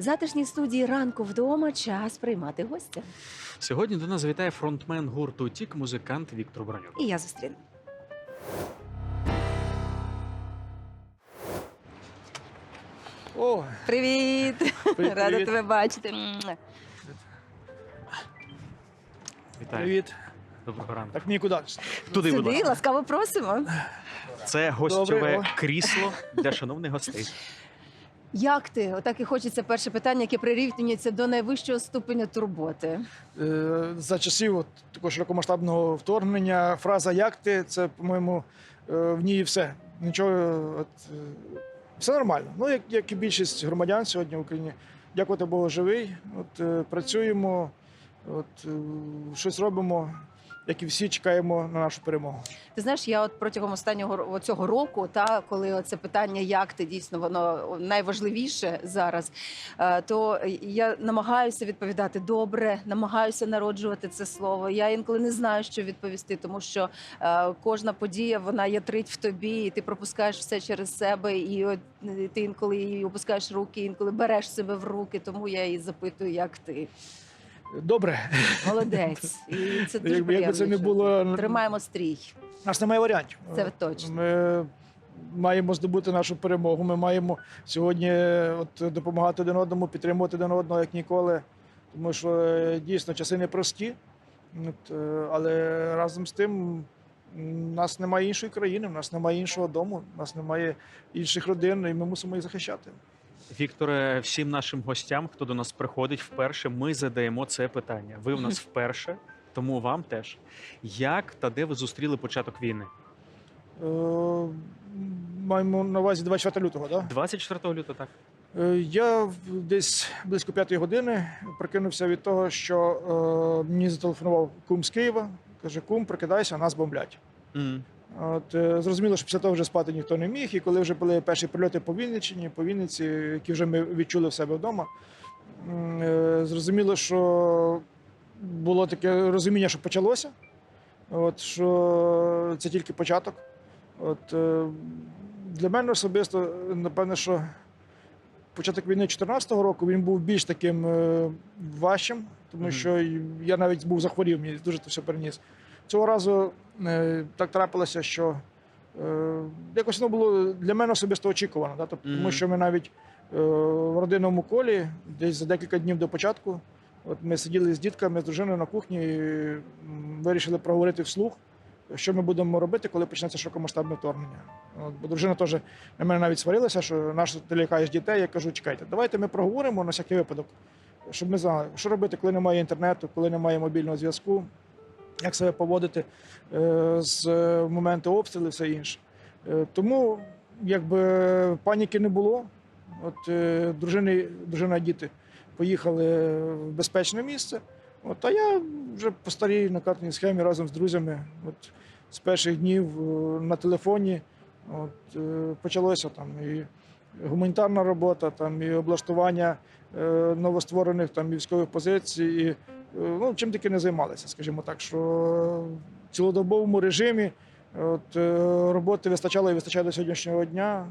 В затишній студії ранку вдома час приймати гостя. Сьогодні до нас завітає фронтмен гурту Тік, музикант Віктор Бронюк. І я зустріну. О, Привіт! Привіт, Рада привіт. тебе бачити. Вітаю. привіт. Доброго ранку. Так нікуди. Туди, будь Сюди, ласка. ласкаво просимо. Це гостьове Добре, крісло для шановних гостей. Як ти? Отак і хочеться перше питання, яке прирівнюється до найвищого ступеня турботи. Е, За часів от, такого широкомасштабного вторгнення фраза як ти, це, по-моєму, е, в ній все. Нічого, от, е, все нормально. Ну, як, як і більшість громадян сьогодні в Україні. Дякувати Богу, живий. От, працюємо, от, щось робимо, як і всі чекаємо на нашу перемогу. Ти знаєш, я от протягом останнього цього року, та коли це питання, як ти дійсно воно найважливіше зараз, е, то я намагаюся відповідати добре, намагаюся народжувати це слово. Я інколи не знаю, що відповісти, тому що е, кожна подія вона ятрить в тобі, і ти пропускаєш все через себе, і от, е, ти інколи і опускаєш руки, інколи береш себе в руки. Тому я і запитую, як ти Добре, молодець, і це дуже якби, якби це не було. Тримаємо стрій. у нас немає варіантів. Це точно. Ми маємо здобути нашу перемогу. Ми маємо сьогодні от, допомагати один одному, підтримувати один одного як ніколи. Тому що е, дійсно часи непрості. От, е, але разом з тим у нас немає іншої країни, у нас немає іншого дому, у нас немає інших родин, і ми мусимо їх захищати. Вікторе, всім нашим гостям, хто до нас приходить вперше, ми задаємо це питання. Ви в нас вперше, тому вам теж. Як та де ви зустріли початок війни? Е, Маємо на увазі 24 лютого, так? 24 лютого, так? Е, Я в- десь близько п'ятої години прокинувся від того, що е, мені зателефонував кум з Києва. Каже: Кум, прокидайся, нас бомблять. М. От е, зрозуміло, що після того вже спати ніхто не міг. І коли вже були перші прильоти по Вінниччині, по Вінниці, які вже ми відчули в себе вдома, е, зрозуміло, що було таке розуміння, що почалося. От що це тільки початок. От е, для мене особисто, напевно, що початок війни 2014 року він був більш таким важчим, тому що я навіть був захворів, мені дуже це все переніс. Цього разу е, так трапилося, що е, якось воно було для мене особисто очікувано. Да? Тобто, Тому що ми навіть е, в родинному колі, десь за декілька днів до початку, от ми сиділи з дітками, з дружиною на кухні, і вирішили проговорити вслух, що ми будемо робити, коли почнеться широкомасштабне вторгнення. От, бо дружина теж на мене навіть сварилася, що наш ти лякаєш дітей. Я кажу, чекайте, давайте ми проговоримо на всякий випадок, щоб ми знали, що робити, коли немає інтернету, коли немає мобільного зв'язку, як себе поводити е, з е, моменту обстрілу все інше. Е, тому якби паніки не було. От дружини, дружина діти поїхали в безпечне місце. От, а я вже по старій накатаній схемі разом з друзями. От, з перших днів на телефоні от, почалося там і гуманітарна робота, там, і облаштування новостворених там, військових позицій. І, ну, чим тільки не займалися, скажімо так, що в цілодобовому режимі от, е, роботи вистачало і вистачає до сьогоднішнього дня,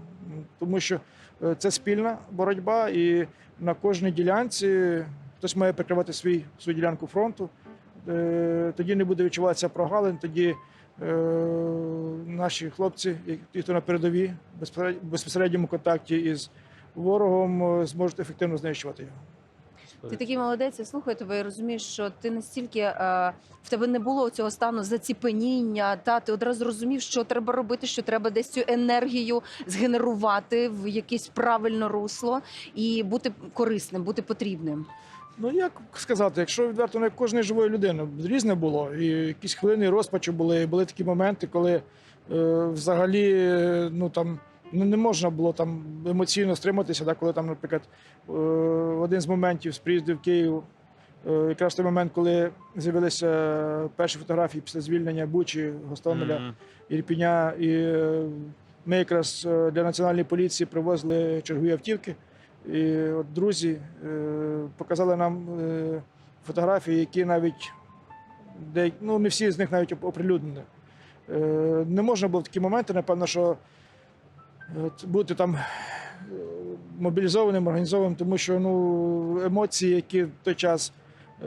тому що е, це спільна боротьба, і на кожній ділянці хтось має прикривати свій, свою ділянку фронту. Е, Тоді не буде відчуватися прогалин, тоді е, наші хлопці, ті, хто на передовій, в безпосередньому контакті із ворогом, е, зможуть ефективно знищувати його. Ти такий молодець, я слухаю тебе і розумієш, що ти настільки е, в тебе не було цього стану заціпеніння, та ти одразу розумів, що треба робити, що треба десь цю енергію згенерувати в якесь правильне русло і бути корисним, бути потрібним. Ну як сказати, якщо відверто не кожної живої людини різне було, і якісь хвилини розпачу були, і були такі моменти, коли е, взагалі е, ну там ну, не можна було там емоційно стриматися, да, коли там, наприклад, е, один з моментів з приїзду в Київ, е, якраз той момент, коли з'явилися перші фотографії після звільнення Бучі, Гостомеля. М. Ірпіня. І е, ми якраз для національної поліції привозили чергові автівки. І от друзі показали нам фотографії, які навіть де, ну, не всі з них навіть оприлюднені. Не можна було в такі моменти, напевно, що бути там е, мобілізованим, організованим, тому що ну, емоції, які в той час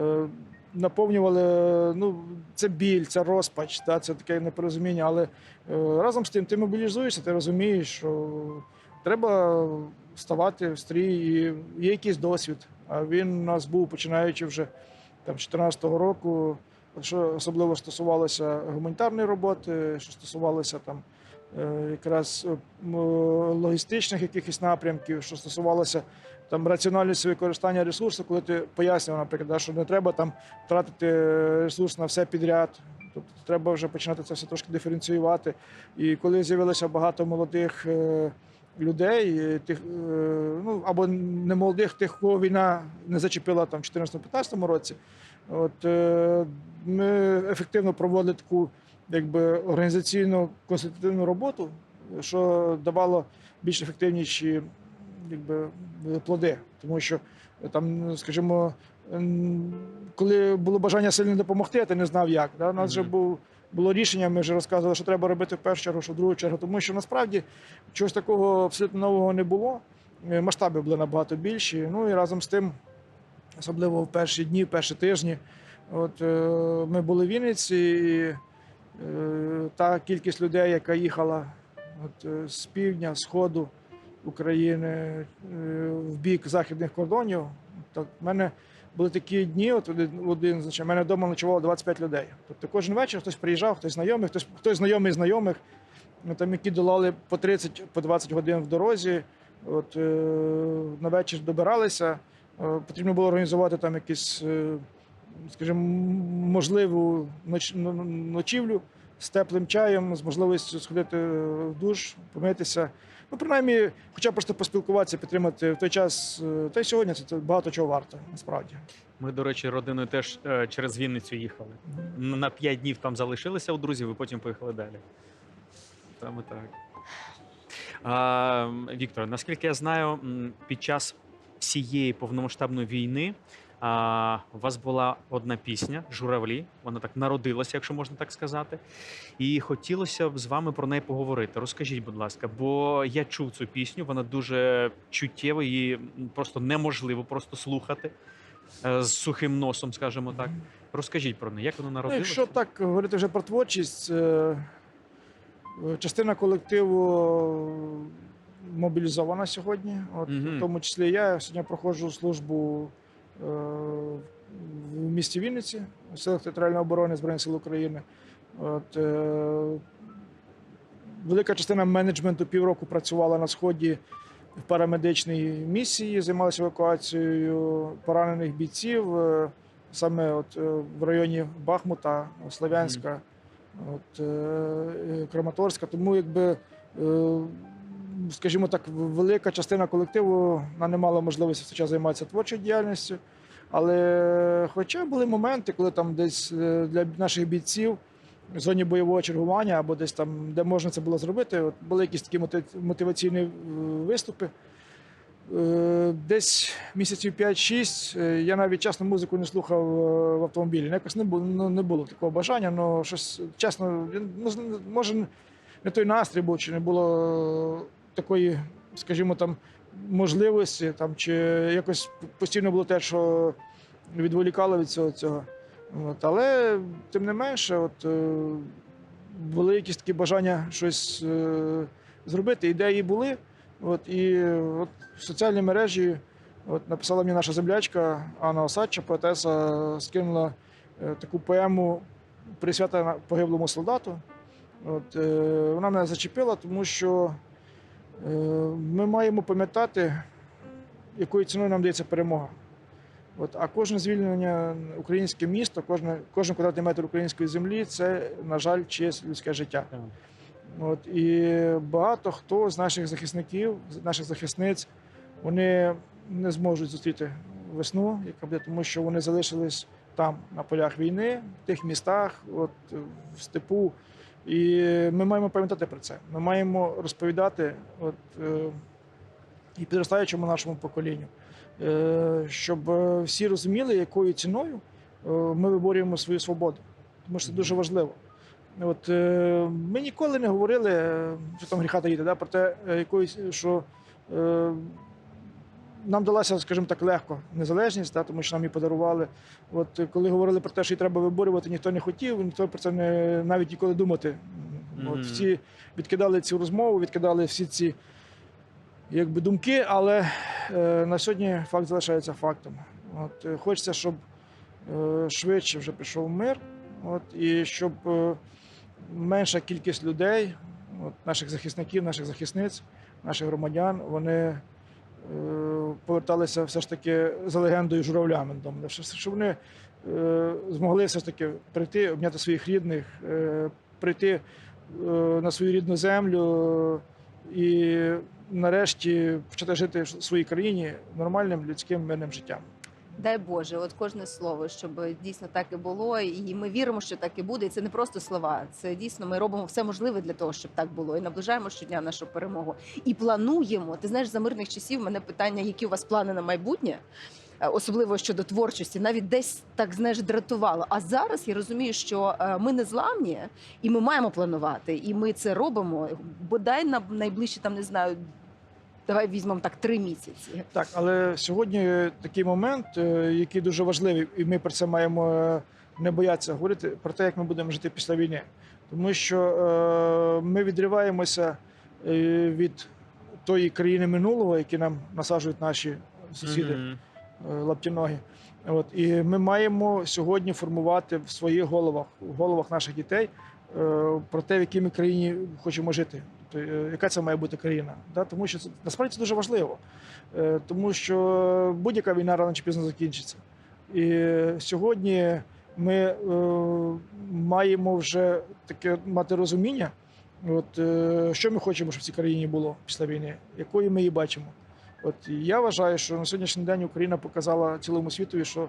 е, наповнювали, ну, це біль, це розпач, та, це таке непорозуміння. Але е, разом з тим ти мобілізуєшся, ти розумієш, що треба ставати в стрій, і є якийсь досвід. А він у нас був починаючи вже там 14-го року, що особливо стосувалося гуманітарної роботи, що стосувалося там якраз е, логістичних якихось напрямків, що стосувалося там раціональності використання ресурсу, коли ти пояснював, наприклад, що не треба там тратити ресурс на все підряд. Тобто треба вже починати це все трошки диференціювати. І коли з'явилося багато молодих е, людей, е, тих, е, ну або не молодих, тих, кого війна не зачепила там в 2014-2015 році, от е, ми ефективно проводили таку якби організаційну консультативну роботу, що давало більш ефективніші якби, плоди. Тому що там, скажімо, коли було бажання сильно допомогти, а ти не знав як. Да? У нас вже був. Було рішення, ми вже розказували, що треба робити в першу чергу, що в другу чергу, тому що насправді чогось такого абсолютно нового не було. Е, Масштаби були набагато більші. Ну і разом з тим, особливо в перші дні, в перші тижні, от е, ми були в Вінниці, і та кількість людей, яка їхала от, е, з півдня, сходу України е, в бік західних кордонів. Так, в мене були такі дні, от один, один значить, в мене вдома ночувало 25 людей. Тобто кожен вечір хтось приїжджав, хтось знайомий, хтось, хтось знайомий знайомих, ну, там, які долали по 30, по 20 годин в дорозі. От, е, на вечір добиралися. Е, потрібно було організувати там якісь, е, скажімо, можливу ноч, ночівлю з теплим чаєм, з можливістю сходити в душ, помитися. Ну, принаймні, хоча б просто поспілкуватися, підтримати в той час. е, Та й сьогодні це багато чого варто, насправді. Ми, до речі, родиною теж е, через Вінницю їхали. На п'ять днів там залишилися у друзів, і потім поїхали далі. Саме так. А, Віктор, наскільки я знаю, під час всієї повномасштабної війни а, у вас була одна пісня Журавлі. Вона так народилася, якщо можна так сказати. І хотілося б з вами про неї поговорити. Розкажіть, будь ласка, бо я чув цю пісню, вона дуже чуттєва, її просто неможливо просто слухати е, з сухим носом, скажімо так. Розкажіть про неї, як вона Ну, народилася? якщо так говорити вже про творчість, е, частина колективу мобілізована сьогодні. От, Мгм. В тому числі я сьогодні проходжу службу в місті Вінниці, в силах територіальної оборони Збройних сил України. От, е, велика частина менеджменту півроку працювала на сході в парамедичній місії, займалася евакуацією поранених бійців. е, саме от е, в районі Бахмута, Слов'янська, от, е, е, Краматорська. Тому, якби, е, скажімо так, велика частина колективу вона не мала можливості в цей час займатися творчою діяльністю. Але хоча були моменти, коли там десь е, для наших бійців в зоні бойового чергування або десь там, де можна це було зробити, от були якісь такі мотиваційні е, виступи. Е, Десь місяців 5-6 е, я навіть чесно музику не слухав в автомобілі. Ну, Якось не було, ну, не було такого бажання, але щось чесно, ну, може не той настрій був, чи не було такої, скажімо, там можливості, там, чи якось постійно було те, що відволікало від цього цього. От, але тим не менше, от, е, були якісь такі бажання щось е, зробити. Ідеї були. От, і от в соціальній мережі от, написала мені наша землячка Анна Осадча, поетеса, скинула е, таку поему присвята погиблому солдату. От, е, вона мене зачепила, тому що ми маємо пам'ятати, якою ціною нам дається перемога. От, а кожне звільнення українське місто, кожне, кожен квадратний метр української землі це, на жаль, чиєсь людське життя. От, і багато хто з наших захисників, з наших захисниць, вони не зможуть зустріти весну, яка буде, тому що вони залишились там, на полях війни, в тих містах, от, в степу. І ми маємо пам'ятати про це. Ми маємо розповідати от, е, і підростаючому нашому поколінню, е, щоб е, всі розуміли, якою ціною ми виборюємо свою свободу. Тому що це дуже важливо. От, ми ніколи не говорили, що там гріха таїти, да, про те, якоїсь, що нам далася, скажімо так, легко незалежність, та, тому що нам її подарували. От е, коли говорили про те, що її треба виборювати, ніхто не хотів, ніхто про це не навіть ніколи думати. От всі відкидали цю розмову, відкидали всі ці якби, думки, але е, на сьогодні факт залишається фактом. От, е, хочеться, щоб е, швидше вже прийшов мир, от, і щоб е, менша кількість людей, от, наших захисників, наших захисниць, наших громадян, вони поверталися все ж таки за легендою журавлями додому. Щоб вони е, змогли все ж таки прийти, обняти своїх рідних, е, прийти е, на свою рідну землю е, і нарешті почати жити в своїй країні нормальним людським мирним життям. Дай Боже, от кожне слово, щоб дійсно так і було, і ми віримо, що так і буде. І це не просто слова. Це дійсно ми робимо все можливе для того, щоб так було, і наближаємо щодня нашу перемогу. І плануємо. Ти знаєш, за мирних часів мене питання, які у вас плани на майбутнє. е, Особливо щодо творчості, навіть десь так знаєш дратувало. А зараз я розумію, що е, ми не зламні, і ми маємо планувати, і ми це робимо. Бодай на найближчі там не знаю. Давай візьмемо так три місяці. Так, але сьогодні такий момент, е, який дуже важливий, і ми про це маємо е, не боятися говорити про те, як ми будемо жити після війни. Тому що е, ми відриваємося від тої країни минулого, які нам насаджують наші сусіди Мгм. е, лаптіногі. От і ми маємо сьогодні формувати в своїх головах, в головах наших дітей про те, в якій ми країні хочемо жити. Тобто, е, яка це має бути країна? Тому що це насправді це дуже важливо, Е, тому що будь-яка війна рано чи пізно закінчиться. І сьогодні ми е, маємо вже таке мати розуміння, от, е, що ми хочемо, щоб в цій країні було після війни, якою ми її бачимо. От я вважаю, що на сьогоднішній день Україна показала цілому світові, що е,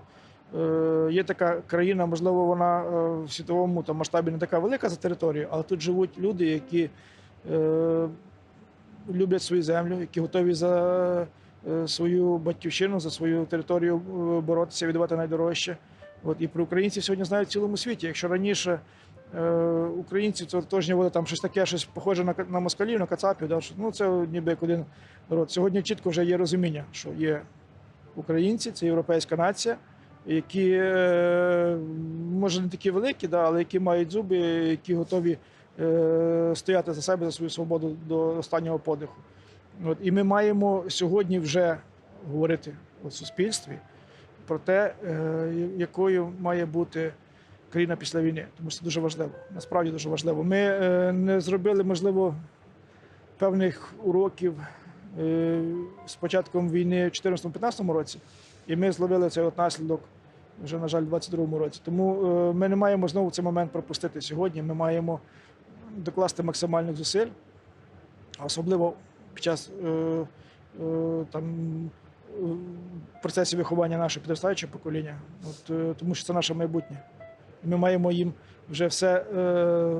є така країна, можливо, вона е, в світовому там, масштабі не така велика за територією, але тут живуть люди, які е, люблять свою землю, які готові за е, свою батьківщину, за свою територію е, боротися, віддавати найдорожче. От і про українців сьогодні знають в цілому світі. Якщо раніше е, українці це теж були там щось таке, щось похоже на, на москалів, на кацапів, да, що, ну це ніби як один народ. Сьогодні чітко вже є розуміння, що є українці, це європейська нація, які е, може не такі великі, да, але які мають зуби, які готові е, стояти за себе, за свою свободу до останнього подиху. От, і ми маємо сьогодні вже говорити у суспільстві про те, е, якою має бути країна після війни. Тому що це дуже важливо. Насправді дуже важливо. Ми не зробили, можливо, певних уроків з початком війни в 2014-2015 році, і ми зловили цей от наслідок вже, на жаль, у 2022 році. Тому е, ми не маємо знову цей момент пропустити сьогодні. Ми маємо докласти максимальних зусиль, особливо під час е, е, там, процесів виховання нашого підростаючого покоління, От, тому що це наше майбутнє. Ми маємо їм вже все,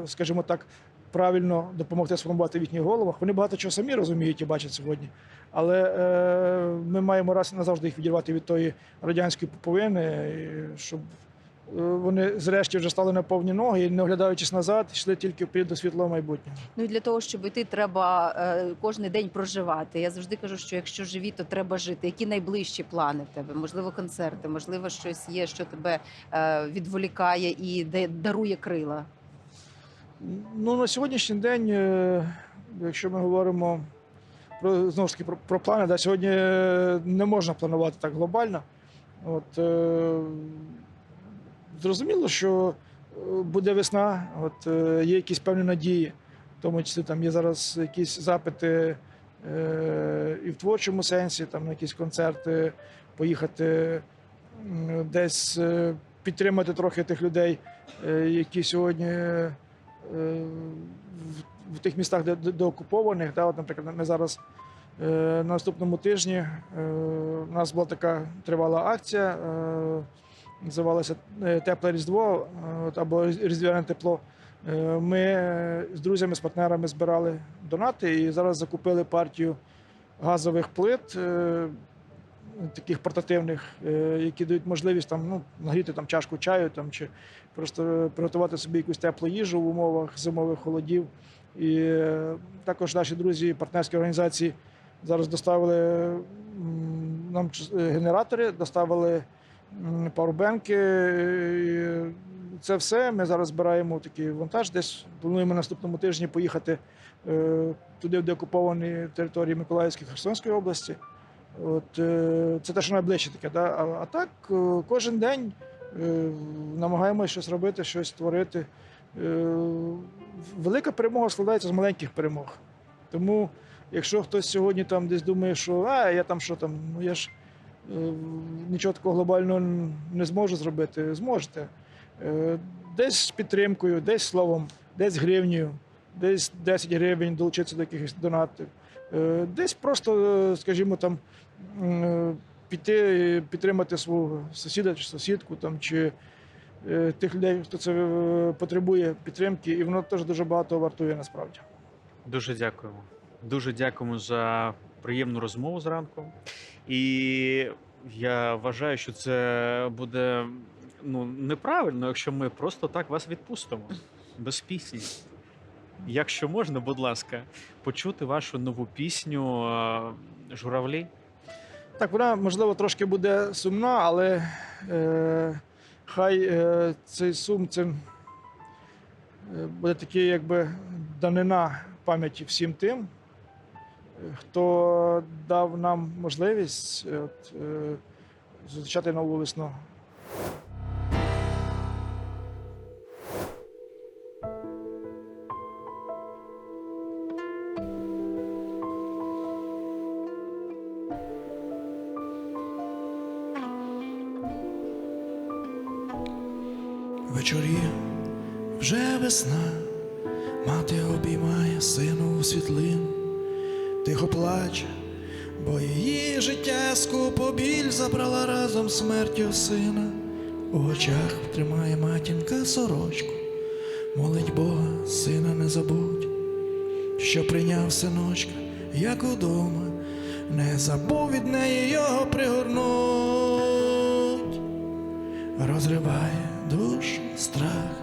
скажімо так, правильно допомогти сформувати в їхніх головах. Вони багато чого самі розуміють і бачать сьогодні. Але е, ми маємо раз і назавжди їх відірвати від тої радянської поповини, щоб е, вони зрешті вже стали на повні ноги і, не оглядаючись назад, йшли тільки вперед до світлого майбутнього. Ну і для того, щоб йти, треба е, кожен день проживати. Я завжди кажу, що якщо живі, то треба жити. Які найближчі плани тебе? Можливо, концерти, можливо, щось є, що тебе е, відволікає і дарує крила. Ну, на сьогоднішній день, е, якщо ми говоримо про знову ж таки про, про плани, да, сьогодні е, не можна планувати так глобально. От, е, зрозуміло, що е, буде весна, от, е, є якісь певні надії, в тому числі там є зараз якісь запити е, і в творчому сенсі, там на якісь концерти, поїхати десь підтримати трохи тих людей, які сьогодні. Е, в, тих містах, де, де, окупованих. Да, от, наприклад, ми зараз е, на наступному тижні е, у нас була така тривала акція, називалася Тепле Різдво або Різдвяне тепло. Ми з друзями, з партнерами збирали донати і зараз закупили партію газових плит. Таких портативних, е, які дають можливість там ну нагріти там чашку чаю, там чи просто приготувати собі якусь теплу їжу в умовах зимових холодів. І е, також наші друзі, партнерські організації зараз доставили нам е, генератори, доставили пауербенки. Це все. Ми зараз збираємо такий вантаж. Десь плануємо наступному тижні поїхати туди, де окуповані території Миколаївської Херсонської області. От, е, це те, що найближче таке. Да? А, а так, е, кожен день е, намагаємося щось робити, щось творити. Е, велика перемога складається з маленьких перемог. Тому, якщо хтось сьогодні там десь думає, що а, я там що там, ну я ж нічого такого глобального не зможу зробити, зможете. Десь з підтримкою, десь словом, десь гривнею, десь 10 гривень долучитися до якихось донатів. Е, Десь просто, е, скажімо, там е, піти підтримати свого сусіда чи сусідку, там, чи тих людей, хто це потребує підтримки, і воно теж дуже багато вартує насправді. Дуже дякуємо. Дуже дякуємо за приємну розмову зранку. І я вважаю, що це буде ну, неправильно, якщо ми просто так вас відпустимо без пісні. Якщо можна, будь ласка, почути вашу нову пісню е, Журавлі. Так, вона, можливо, трошки буде сумна, але е, хай е, цей сум це е, буде такий, якби данина пам'яті всім тим, хто дав нам можливість от, е, зустрічати нову весну. Весна, мати обіймає сину у світлин, тихо плаче, бо її життя скупо біль забрала разом смертю сина. У очах тримає матінка сорочку, молить Бога, сина не забудь, що прийняв синочка, як удома, не забув від неї його пригорнуть. Розриває душу страх,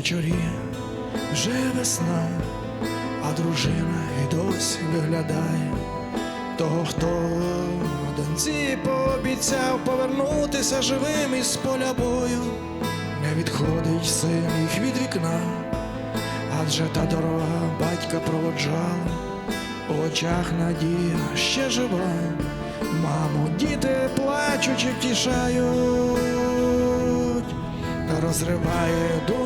Вечоріє вже весна, а дружина й досі виглядає. Того, хто доньці пообіцяв повернутися живим із поля бою, не відходить син їх від вікна, адже та дорога батька проводжала, у очах надія ще жива, маму, діти плачучи втішають. Розриває душу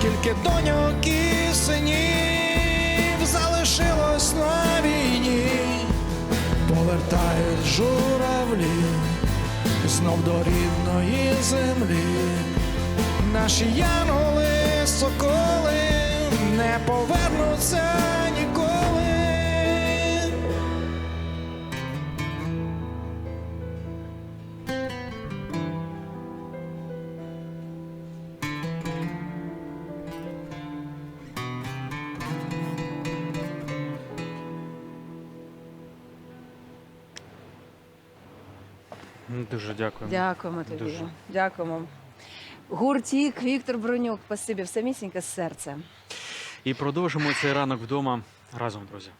Скільки доньок і синів залишилось на війні, повертають журавлі знов до рідної землі, наші янголи, соколи не повернуться Дуже дякую. Дякуємо тобі. Дуже. Дякуємо. Гуртік, Віктор Бронюк, спасибі, самісіньке серце. І продовжимо цей ранок вдома разом, друзі.